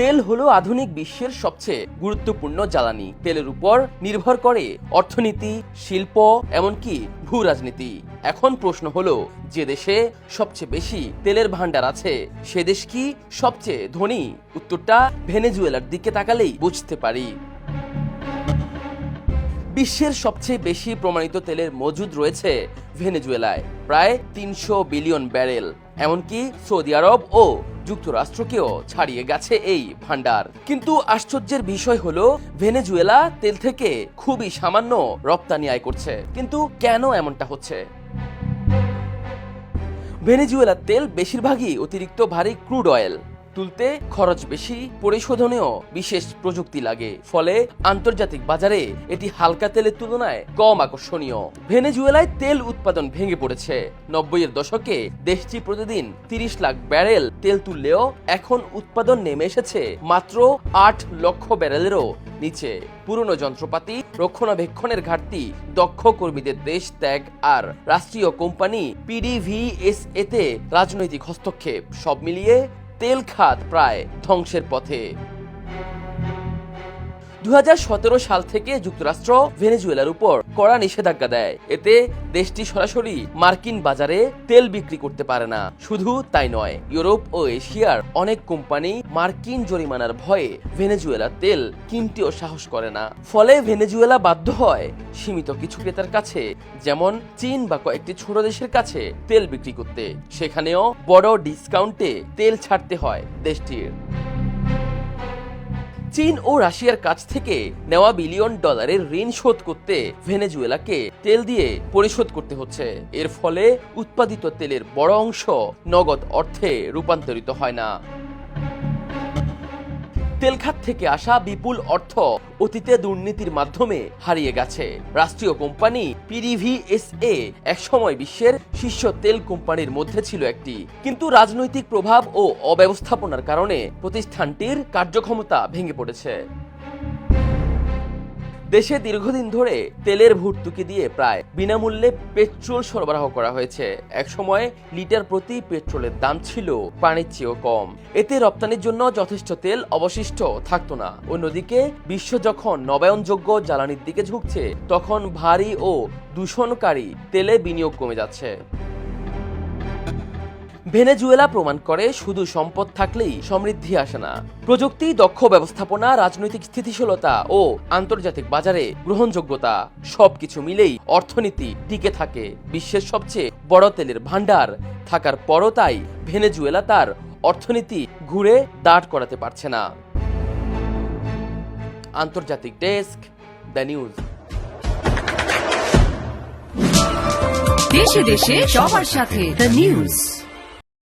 তেল হলো আধুনিক বিশ্বের সবচেয়ে গুরুত্বপূর্ণ জ্বালানি। তেলের উপর নির্ভর করে অর্থনীতি, শিল্প, এমনকি ভূ রাজনীতি এখন প্রশ্ন হলো, যে দেশে সবচেয়ে বেশি তেলের ভান্ডার আছে, সে দেশ কি সবচেয়ে ধনী? উত্তরটা ভেনেজুয়েলার দিকে তাকালেই বুঝতে পারি। বিশ্বের সবচেয়ে বেশি প্রমাণিত তেলের মজুদ রয়েছে ভেনেজুয়েলায়, প্রায় তিনশো বিলিয়ন ব্যারেল। এমনকি সৌদি আরব ও যুক্তরাষ্ট্রকেও ছাড়িয়ে গেছে এই ভান্ডার কিন্তু আশ্চর্যের বিষয় হলো, ভেনেজুয়েলা তেল থেকে খুবই সামান্য রপ্তানি আয় করছে। কিন্তু কেন এমনটা হচ্ছে? ভেনেজুয়েলার তেল বেশিরভাগই অতিরিক্ত ভারী ক্রুড অয়েল। তুলতে খরচ বেশি, পরিশোধনেও বিশেষ প্রযুক্তি লাগে। ফলে আন্তর্জাতিক বাজারে এটি হালকা তেলের তুলনায় কম আকর্ষণীয়। ভেনেজুয়েলায় তেল উৎপাদন ভেঙে পড়েছে। নব্বইয়ের দশকে দেশটি প্রতিদিন তিরিশ লাখ ব্যারেল তেল তুললেও এখন উৎপাদন নেমে এসেছে মাত্র আট লক্ষ ব্যারেলেরও নিচে। পুরনো যন্ত্রপাতি, রক্ষণাবেক্ষণের ঘাটতি, দক্ষ কর্মীদের দেশ ত্যাগ আর রাষ্ট্রীয় কোম্পানি পিডিভিএসএ তে রাজনৈতিক হস্তক্ষেপ সব মিলিয়ে তেল খাত প্রায় ধ্বংসের পথে। দু হাজার সতেরো সাল থেকে যুক্তরাষ্ট্র ভেনেজুয়েলার উপর কড়া নিষেধাজ্ঞা দেয়। এতে দেশটি সরাসরি মার্কিন বাজারে তেল বিক্রি করতে পারে না। শুধু তাই নয়, ইউরোপ ও এশিয়ার অনেক কোম্পানি মার্কিন জরিমানার ভয়ে ভেনেজুয়েলার তেল কিনতেও সাহস করে না। ফলে ভেনেজুয়েলা বাধ্য হয় সীমিত কিছু ক্রেতার কাছে, যেমন চীন বা কয়েকটি ছোট দেশের কাছে তেল বিক্রি করতে। সেখানেও বড় ডিসকাউন্টে তেল ছাড়তে হয় দেশটির। চীন ও রাশিয়ার কাছ থেকে নেওয়া বিলিয়ন ডলারের ঋণ শোধ করতে ভেনেজুয়েলাকে তেল দিয়ে পরিশোধ করতে হচ্ছে। এর ফলে উৎপাদিত তেলের বড় অংশ নগদ অর্থে রূপান্তরিত হয় না। তেল খাত থেকে আসা বিপুল অর্থ অতীতে দুর্নীতির মাধ্যমে হারিয়ে গেছে। রাষ্ট্রীয় কোম্পানি পিডিভি এস এ একসময় বিশ্বের শীর্ষ তেল কোম্পানির মধ্যে ছিল একটি। কিন্তু রাজনৈতিক প্রভাব ও অব্যবস্থাপনার কারণে প্রতিষ্ঠানটির কার্যক্ষমতা ভেঙে পড়েছে। দেশে দীর্ঘদিন ধরে তেলের ভর্তুকি দিয়ে প্রায় বিনামূল্যে পেট্রোল সরবরাহ করা হয়েছে। একসময় লিটার প্রতি পেট্রোলের দাম ছিল পানির চেয়েও কম। এতে রপ্তানির জন্য যথেষ্ট তেল অবশিষ্ট থাকতো না। অন্যদিকে, বিশ্ব যখন নবায়নযোগ্য জ্বালানির দিকে ঝুঁকছে, তখন ভারী ও দূষণকারী তেলে বিনিয়োগ কমে যাচ্ছে। ভেনেজুয়েলা প্রমাণ করে শুধু সম্পদ থাকলেই সমৃদ্ধি আসে না। প্রযুক্তি, দক্ষ ব্যবস্থাপনা, রাজনৈতিক স্থিতিশীলতা ও আন্তর্জাতিক বাজারে গ্রহণযোগ্যতা সবকিছু মিলেই অর্থনীতি টিকে থাকে। বিশ্বের সবচেয়ে বড় তেলের ভান্ডার থাকার পরও তাই ভেনেজুয়েলা তার অর্থনীতি ঘুরে দাঁড় করাতে পারছে না। আন্তর্জাতিক ডেস্ক, দ্য নিউজ। দেশে দেশে সবার সাথে দ্য নিউজ।